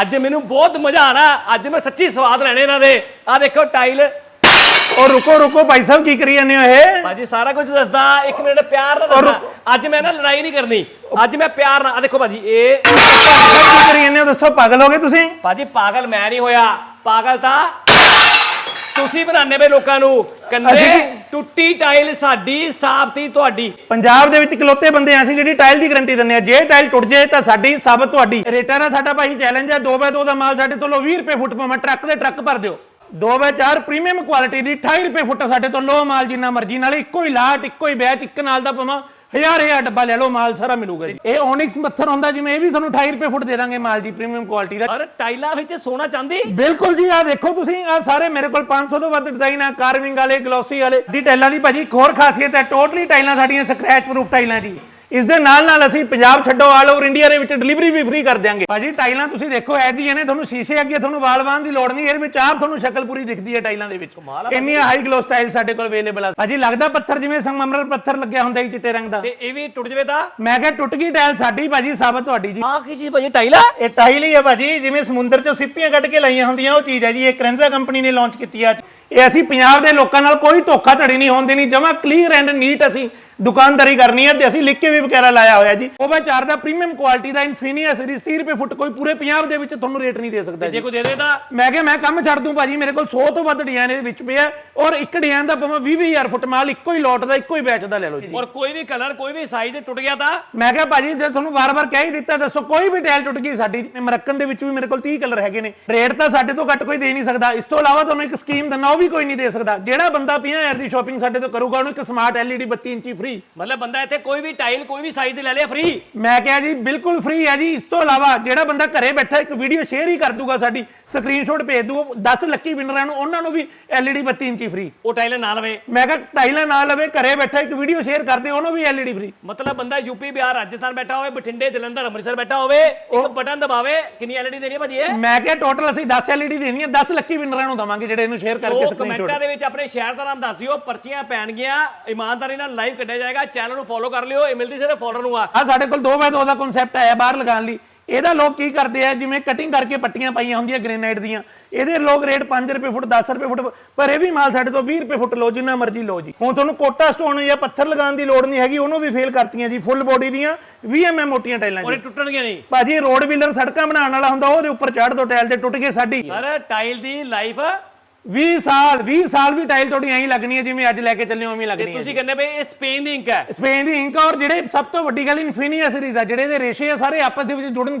ਅੱਜ ਮੈਨੂੰ ਬਹੁਤ ਮਜ਼ਾ ਆਣਾ ਅੱਜ ਮੈਂ ਸੱਚੀ ਸਵਾਦ ਲੈਣੇ ਇਹਨਾਂ ਦੇ। ਆ ਦੇਖੋ ਟਾਈਲ। ਉਹ ਰੁਕੋ ਰੁਕੋ ਭਾਈ ਸਾਹਿਬ ਕੀ ਕਰੀ ਜਾਂਦੇ ਹੋ ਇਹ? ਭਾਜੀ ਸਾਰਾ ਕੁਝ ਦੱਸਦਾ। ਇੱਕ ਮਿੰਟ ਪਿਆਰ ਨਾਲ ਔਰ- ਦੱਸਦਾ। ਅੱਜ ਮੈਂ ਨਾ ਲੜਾਈ ਨਹੀਂ ਕਰਨੀ। ਅੱਜ ਮੈਂ ਪਿਆਰ ਨਾਲ ਆ ਦੇਖੋ ਭਾਜੀ ਇਹ ਕੀ ਕਰੀ ਜਾਂਦੇ ਹੋ? ਦੱਸੋ ਪਾਗਲ ਹੋ ਗਏ ਤੁਸੀਂ? ਭਾਜੀ ਪਾਗਲ ਮੈਂ ਨਹੀਂ ਹੋਇਆ। ਪਾਗਲ ਤਾਂ ਤੁਸੀਂ ਬਣਾਉਂਦੇ ਪਏ ਲੋਕਾਂ ਨੂੰ ਕੰਨੇ ਅਸੀਂ- ਟੁੱਟੀ ਟਾਈਲ ਸਾਡੀ ਸਾਬਤੀ ਤੁਹਾਡੀ। ਪੰਜਾਬ ਦੇ ਵਿੱਚ ਇਕਲੌਤੇ ਬੰਦੇ ਆ ਅਸੀਂ ਜਿਹੜੀ ਟਾਈਲ ਦੀ ਗਾਰੰਟੀ ਦਿੰਦੇ ਆ। ਜੇ ਟਾਈਲ ਟੁੱਟ ਜੇ ਤਾਂ ਸਾਡੀ ਸਭ ਤੁਹਾਡੀ। ਰੇਟਾਂ ਦਾ ਸਾਡਾ ਭਾਈ ਚੈਲੰਜ ਹੈ 2x2 ਦਾ ਮਾਲ ਸਾਡੇ ਤੋਂ ਲੋ 20 ਰੁਪਏ ਫੁੱਟ ਪਾਵਾਂ ਟਰੱਕ ਦੇ ਟਰੱਕ ਭਰ ਦਿਓ। 2x4 ਪ੍ਰੀਮੀਅਮ ਕੁਆਲਿਟੀ ਦੀ 28 ਰੁਪਏ ਫੁੱਟ ਸਾਡੇ ਤੋਂ ਲੋ ਮਾਲ ਜਿੰਨਾ ਮਰਜ਼ੀ ਨਾਲ ਇੱਕੋ ਹੀ ਲਾਟ ਇੱਕੋ ਹੀ ਬੈਚ ਇੱਕ ਨਾਲ ਦਾ ਪਾਵਾਂ ਹਜ਼ਾਰ ਹਜ਼ਾਰ ਡੱਬਾ ਲੈ ਲਓ ਮਾਲ ਸਾਰਾ ਮਿਲੂਗਾ ਜੀ। ਇਹ ਓਨਿਕਸ ਪੱਥਰ ਹੁੰਦਾ ਜਿਵੇਂ ਇਹ ਵੀ ਤੁਹਾਨੂੰ 28 ਰੁਪਏ ਫੁੱਟ ਦੇ ਦਾਂਗੇ ਮਾਲ ਜੀ ਪ੍ਰੀਮੀਅਮ ਕੁਆਲਿਟੀ ਦਾ। ਔਰ ਟਾਈਲਾਂ ਵਿੱਚ ਸੋਨਾ ਚਾਂਦੀ? ਬਿਲਕੁਲ ਜੀ ਆ ਦੇਖੋ ਤੁਸੀਂ ਆ ਸਾਰੇ ਮੇਰੇ ਕੋਲ 500 ਤੋਂ ਵੱਧ ਡਿਜ਼ਾਈਨ ਆ ਕਾਰਵਿੰਗ ਵਾਲੇ ਗਲੋਸੀ ਵਾਲੇ। ਦੀ ਟਾਈਲਾਂ ਦੀ ਭਾਜੀ ਇੱਕ ਹੋਰ ਖਾਸੀਅਤ ਹੈ ਟੋਟਲੀ ਟਾਈਲਾਂ ਸਾਡੀਆਂ ਸਕ੍ਰੈਚ ਪ੍ਰੂਫ ਟਾਈਲਾਂ ਜੀ। ਇਸ ਦੇ ਨਾਲ ਨਾਲ ਅਸੀਂ ਪੰਜਾਬ ਛੱਡੋ ਆਲ ਓਵਰ ਇੰਡੀਆ ਦੇ ਵਿੱਚ ਡਿਲੀਵਰੀ ਵੀ ਫ੍ਰੀ ਕਰ ਦਿਆਂਗੇ। ਭਾਜੀ ਟਾਈਲਾਂ ਤੁਸੀਂ ਦੇਖੋ ਐ ਦੀਆਂ ਨੇ ਤੁਹਾਨੂੰ ਸ਼ੀਸ਼ੇ ਅੱਗੇ ਤੁਹਾਨੂੰ ਵਾਲ ਵਾਹਣ ਦੀ ਲੋੜ ਨਹੀਂ ਇਹਦੇ ਵਿੱਚ ਆਪ ਤੁਹਾਨੂੰ ਸ਼ਕਲ ਪੂਰੀ ਦਿਖਦੀ ਹੈ ਟਾਈਲਾਂ ਦੇ ਵਿੱਚ। ਇੰਨੀਆਂ ਹਾਈ ਗਲੋ ਸਟਾਈਲ ਸਾਡੇ ਕੋਲ ਅਵੇਲੇਬਲ ਆ। ਭਾਜੀ ਲੱਗਦਾ ਪੱਥਰ ਜਿਵੇਂ ਸੰਗਮਰਮਰ ਪੱਥਰ ਲੱਗਿਆ ਹੁੰਦਾ ਜੀ ਚਿੱਟੇ ਰੰਗ ਦਾ। ਤੇ ਇਹ ਵੀ ਟੁੱਟ ਜਵੇ ਤਾਂ? ਮੈਂ ਕਿਹਾ ਟੁੱਟ ਗਈ ਟਾਈਲ ਸਾਡੀ ਭਾਜੀ ਸਾਬਤ ਤੁਹਾਡੀ ਜੀ। ਆਹ ਕੀ ਚੀਜ਼ ਭਾਜੀ ਟਾਈਲਾ ਇਹ ਟਾਈਲ ਹੀ ਹੈ ਭਾਜੀ ਜਿਵੇਂ ਸਮੁੰਦਰ ਚੋਂ ਸਿੱਪੀਆਂ ਕੱਢ ਕੇ ਲਾਈਆਂ ਹੁੰਦੀਆਂ ਉਹ ਚੀਜ਼ ਹੈ ਜੀ ਇਹ ਕਰੰਜ਼ਾ ਕੰਪਨੀ ਨੇ ਲਾਂਚ ਕੀਤੀ ਆ। ਇਹ ਅਸੀਂ ਪੰਜਾਬ ਦੇ ਲੋਕਾਂ ਨਾਲ ਕੋਈ ਧੋਖਾ ਧੜੀ ਨਹੀਂ ਹੋਣ ਦੇਣੀ ਜਮਾ ਕਲੀਅਰ ਐਂਡ ਨੀਟ ਅਸੀਂ। ਦੁਕਾਨਦਾਰੀ ਕਰਨੀ ਹੈ ਤੇ ਅਸੀਂ ਲਿਖ ਕੇ ਵੀ ਵਗੈਰਾ ਲਾਇਆ ਹੋਇਆ ਜੀ। ਉਹ ਚਾਰ ਦਾ ਪ੍ਰੀਮੀਅਮ ਕੁਆਲਿਟੀ ਦਾ ਇਨਫੀਨੀਆ ਸੀਰੀਜ਼ 30 ਰੁਪਏ ਫੁੱਟ ਕੋਈ ਪੂਰੇ ਪੰਜਾਬ ਦੇ ਵਿੱਚ ਤੁਹਾਨੂੰ ਰੇਟ ਨਹੀਂ ਦੇ ਸਕਦਾ ਜੇ ਕੋਈ ਦੇ ਦੇ ਤਾਂ ਮੈਂ ਕਿਹਾ ਮੈਂ ਕੰਮ ਛੱਡ ਦੂੰ ਭਾਜੀ ਮੇਰੇ ਕੋਲ 100 ਤੋਂ ਵੱਧ ਡਿਜ਼ਾਈਨ ਇਹਦੇ ਵਿੱਚ ਪਿਆ ਔਰ ਇੱਕ ਡਿਜ਼ਾਈਨ ਦਾ ਭਾਵੇਂ 20 20000 ਫੁੱਟ ਮਾਲ ਇੱਕੋ ਹੀ ਲੋਟ ਦਾ ਇੱਕੋ ਹੀ ਬੈਚ ਦਾ ਲੈ ਲਓ ਜੀ। ਔਰ ਕੋਈ ਵੀ ਕਲਰ ਕੋਈ ਵੀ ਸਾਈਜ਼ ਟੁੱਟ ਗਿਆ ਤਾਂ ਮੈਂ ਕਿਹਾ ਭਾਜੀ ਜੇ ਤੁਹਾਨੂੰ ਵਾਰ-ਵਾਰ ਕਹਿ ਹੀ ਦਿੱਤਾ ਦੱਸੋ ਕੋਈ ਵੀ ਟਾਈਲ ਟੁੱਟ ਗਈ ਸਾਡੀ ਮਰੱਕਨ ਦੇ ਵਿੱਚ ਵੀ ਮੇਰੇ ਕੋਲ 30 ਕਲਰ ਹੈਗੇ ਨੇ। ਰੇਟ ਤਾਂ ਸਾਡੇ ਤੋਂ ਘੱਟ ਕੋਈ ਦੇ ਨਹੀਂ ਸਕਦਾ। ਇਸ ਤੋਂ ਇਲਾਵਾ ਤੁਹਾਨੂੰ ਇੱਕ ਸਕੀਮ ਦਿੰਦਾ ਉਹ ਵੀ ਕੋਈ ਨਹੀਂ ਦੇ ਸਕਦਾ। ਜਿਹੜਾ ਬੰਦਾ 50000 ਦੀ ਸ਼ਾਪਿੰਗ ਸਾਡੇ ਤੋਂ ਕਰੂਗਾ ਉਹਨੂੰ ਇੱਕ ਸਮਾਰਟ LED 32 ਇੰਚੀ ਫ੍ਰੀ ਮਤਲਬ ਬੰਦਾ ਇੱਥੇ ਕੋਈ ਵੀ ਟਾਈਲ ਕੋਈ ਵੀ ਸਾਈਜ਼ ਲੈ ਲਿਆ ਫ੍ਰੀ ਮੈਂ ਕਿਹਾ ਜੀ ਬਿਲਕੁਲ ਫ੍ਰੀ ਹੈ ਜੀ। ਇਸ ਤੋਂ ਇਲਾਵਾ ਜਿਹੜਾ ਬੰਦਾ ਘਰੇ ਬੈਠਾ ਇੱਕ ਵੀਡੀਓ ਸ਼ੇਅਰ ਹੀ ਕਰ ਦੂਗਾ ਸਾਡੀ ਸਕਰੀਨਸ਼ਾਟ ਭੇਜ ਦੂ 10 ਲੱਕੀ ਵਿਨਰਾਂ ਨੂੰ ਉਹਨਾਂ ਨੂੰ ਵੀ LED 32 ਇੰਚੀ ਫ੍ਰੀ ਉਹ ਟਾਈਲ ਨਾ ਲਵੇ। ਮੈਂ ਕਿਹਾ ਟਾਈਲਾਂ ਨਾ ਲਵੇ ਘਰੇ ਬੈਠਾ ਇੱਕ ਵੀਡੀਓ ਸ਼ੇਅਰ ਕਰਦੇ ਉਹਨੂੰ ਵੀ LED ਫ੍ਰੀ ਮਤਲਬ ਬੰਦਾ ਯੂਪੀ ਬਿਹਾਰ ਰਾਜਸਥਾਨ ਬੈਠਾ ਹੋਵੇ ਬਠਿੰਡੇ ਜਲੰਧਰ ਅੰਮ੍ਰਿਤਸਰ ਬੈਠਾ ਹੋਵੇ ਇੱਕ ਬਟਨ ਦਬਾਵੇ ਕਿੰਨੀ ਐਲਈਡੀ ਦੇਣੀ ਹੈ ਭਾਜੀ ਇਹ? ਮੈਂ ਕਿਹਾ ਟੋਟਲ ਅਸੀਂ 10 LED ਦੇਣੀ ਹੈ 10 ਲੱਕੀ ਵਿਨਰਾਂ ਨੂੰ ਦਵਾਂਗੇ ਜਿਹੜੇ ਇਹਨੂੰ ਸ਼ੇਅਰ ਕਰਕੇ ਸਕਰੀਨਸ਼ਾਟ ਕਮੈਂਟਾਂ ਦੇ ਵਿੱਚ ਆਪਣੇ ਸ਼ਹਿਰ ਦਾ ਨਾਮ ਦੱਸ ਦਿਓ ਪਰਚੀਆਂ ਪੈਣਗੀਆਂ ਇਮਾਨਦਾਰੀ ਨਾਲ ਲਾਈਵ ਕੱਢਿਆ ਜਾਏਗਾ ਚੈਨਲ ਨੂੰ ਫੋਲੋ ਕਰ ਲਿਓ ਇਹ ਮਿਲਦੀ ਸਿਰਫ ਫੋਲੋਅਰ ਨੂੰ ਆ। ਆ ਸਾਡੇ ਕੋਲ 2 ਬਾਏ 2 ਦਾ ਕਨਸੈਪਟ ਆਇਆ ਬਾਹਰ ਲਗਾਉਣ ਲਈ। ਇਹਦਾ ਲੋਕ ਕੀ ਕਰਦੇ ਆ ਜਿਵੇਂ ਕਟਿੰਗ ਕਰਕੇ ਪੱਟੀਆਂ ਪਾਈਆਂ ਹੁੰਦੀਆਂ ਗ੍ਰੇਨਾਈਟ ਦੀਆਂ ਇਹਦੇ ਲੋਕ ਰੇਟ 5 ਰੁਪਏ ਫੁੱਟ 10 ਰੁਪਏ ਫੁੱਟ ਪਰ ਇਹ ਵੀ ਮਾਲ ਸਾਡੇ ਤੋਂ 20 ਰੁਪਏ ਫੁੱਟ ਲਓ ਜਿੰਨਾ ਮਰਜ਼ੀ ਲਓ ਜੀ। ਹੁਣ ਤੁਹਾਨੂੰ ਕੋਟਾ ਸਟੋਨ ਜਾਂ ਪੱਥਰ ਲਗਾਉਣ ਦੀ ਲੋੜ ਨਹੀਂ ਹੈਗੀ ਉਹਨੂੰ ਵੀ ਫੇਲ ਕਰਤੀਆਂ ਜੀ ਫੁੱਲ ਬੋਡੀ ਦੀਆਂ 20 mm ਮੋਟੀਆਂ ਟਾਈਲਾਂ ਜੀ। ਇਹ ਟੁੱਟਣਗੇ ਨਹੀਂ। ਭਾਜੀ ਰੋਡ ਵੀਲਰ ਸੜਕਾਂ ਬਣਾਉਣ ਵਾਲਾ ਹੁੰਦਾ ਉਹਦੇ ਉੱਪਰ ਚੜ੍ਹ ਦੋ ਟਾਈਲ ਤੇ ਟੁੱਟ ਗਏ ਸਾਡੀ। ਸਰ ਟਾਈਲ ਦੀ ਲਾਈਫ 20 ਸਾਲ 20 ਸਾਲ ਵੀ ਟਾਈਲ ਤੁਹਾਡੀ ਐਂ ਹੀ ਲੱਗਣੀ ਹੈ ਜਿਵੇਂ ਅੱਜ ਲੈ ਕੇ ਚੱਲੇ ਹੋ ਉਵੇਂ ਹੀ ਤੇ ਲੱਗਣੀ ਹੈ ਤੁਸੀਂ ਕਹਿੰਦੇ ਬਈ ਇਹ ਸਪੇਨ ਦੀ ਇੰਕ ਹੈ। ਸਪੇਨ ਦੀ ਇੰਕ ਔਰ ਜਿਹੜੇ ਸਭ ਤੋਂ ਵੱਡੀ ਗੱਲ ਇਨਫੀਨੀਆ ਸੀਰੀਜ਼ ਆ ਜਿਹੜੇ ਇਹਦੇ ਰੇਸ਼ੇ ਆ ਸਾਰੇ ਆਪਸ ਦੇ ਵਿੱਚ ਜੁੜਨ